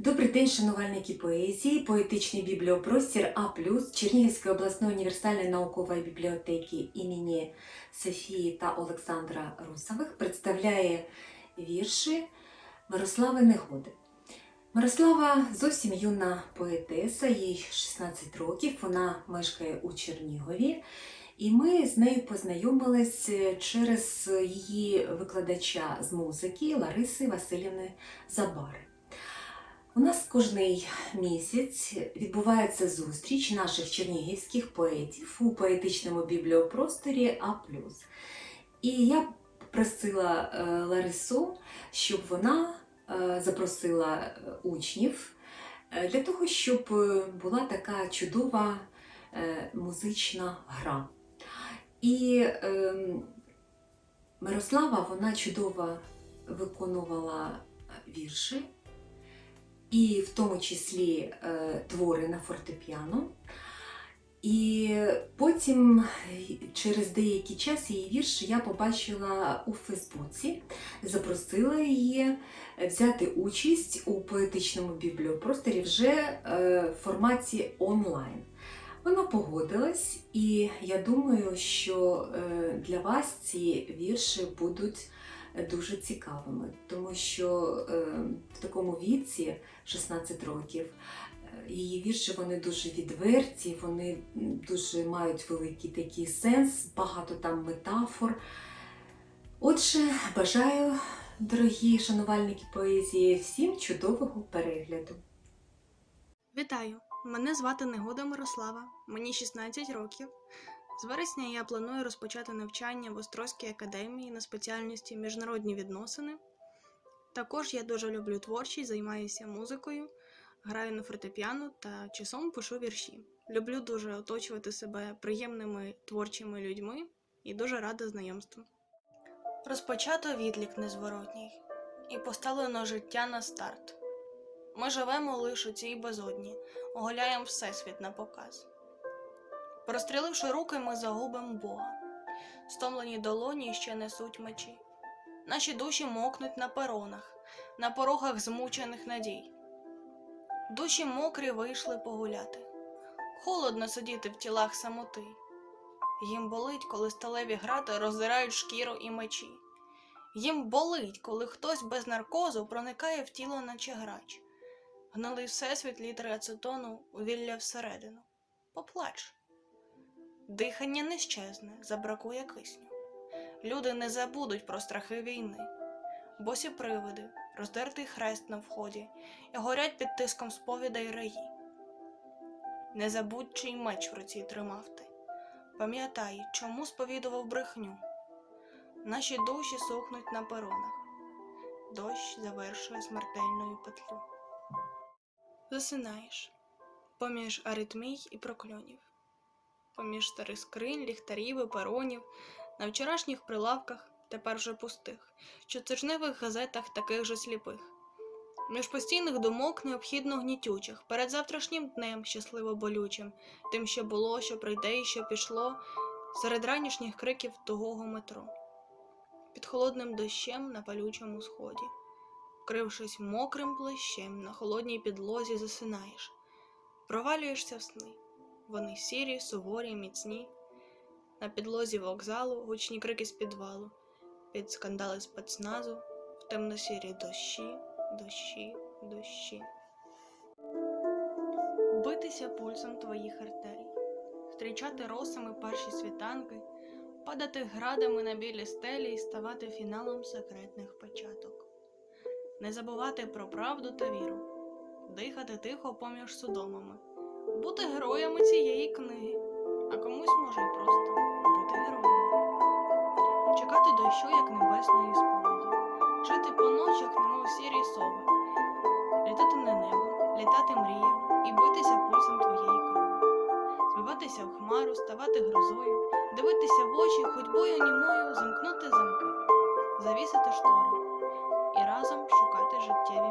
Добрий день, шанувальники поезії, поетичний бібліопростір А+, Чернігівської обласної універсальної наукової бібліотеки імені Софії та Олександра Русових представляє вірші Мирослави Негоди. Мирослава зовсім юна поетеса, їй 16 років, вона мешкає у Чернігові. І ми з нею познайомились через її викладача з музики Лариси Васильівни Забари. У нас кожний місяць відбувається зустріч наших чернігівських поетів у поетичному бібліопросторі А. І я просила е, Ларису, щоб вона е, запросила е, учнів для того, щоб була така чудова музична гра. І е, Мирослава вона чудово виконувала вірші і в тому числі е, твори на фортепіано. І потім, через деякий час, її вірш я побачила у Фейсбуці, запросила її взяти участь у поетичному бібліопросторі вже е, в форматі онлайн. Вона погодилась, і я думаю, що е, для вас ці вірші будуть дуже цікавими, тому що е, в такому віці, 16 років, е, її вірші вони дуже відверті, вони дуже мають великий такий сенс, багато там метафор. Отже, бажаю, дорогі шанувальники поезії, всім чудового перегляду. Вітаю! Мене звати Негода Мирослава, мені 16 років. З вересня я планую розпочати навчання в Острозькій академії на спеціальності міжнародні відносини. Також я дуже люблю творчість, займаюся музикою, граю на фортепіано та часом пишу вірші. Люблю дуже оточувати себе приємними творчими людьми і дуже рада знайомству. Розпочато відлік незворотній, і поставлено життя на старт. Ми живемо лише у цій безодні, оголяємо всесвіт на показ. Простріливши руки, ми загубимо Бога. Стомлені долоні ще несуть мечі. Наші душі мокнуть на перонах, на порогах змучених надій. Душі мокрі вийшли погуляти. Холодно сидіти в тілах самоти. Їм болить, коли сталеві грати роздирають шкіру і мечі. Їм болить, коли хтось без наркозу проникає в тіло, наче грач. Гнилий всесвіт літри ацетону увілля всередину. Поплач. Дихання не щезне, забракує кисню. Люди не забудуть про страхи війни. Босі привиди, роздертий хрест на вході, і горять під тиском сповідей раї. Не забудь, чий меч в руці тримав ти. Пам'ятай, чому сповідував брехню. Наші душі сохнуть на перонах. Дощ завершує смертельною петлю. Засинаєш поміж аритмій і прокльонів, поміж старих скринь, ліхтарів і перонів, на вчорашніх прилавках, тепер вже пустих, щотижневих газетах таких же сліпих, між постійних думок необхідно гнітючих, перед завтрашнім днем щасливо болючим, тим, що було, що прийде і що пішло, серед ранішніх криків тугого метро, під холодним дощем на палючому сході. Вкрившись мокрим плащем, на холодній підлозі засинаєш, провалюєшся в сни. Вони сірі, суворі, міцні. На підлозі вокзалу гучні крики з підвалу, під скандали спецназу, в темно-сірі дощі, дощі, дощі. Битися пульсом твоїх артерій, зустрічати росами перші світанки, падати градами на білі стелі і ставати фіналом секретних початок не забувати про правду та віру, дихати тихо поміж судомами, бути героями цієї книги, а комусь може й просто бути героєм, чекати дощу, як небесної сповіді, жити по ночах, немов сірі сови, літати на небо, літати мріями і битися пульсом твоєї крові, збиватися в хмару, ставати грозою, дивитися в очі, ходьбою німою, замкнути замки, завісити штори і разом шукати життєві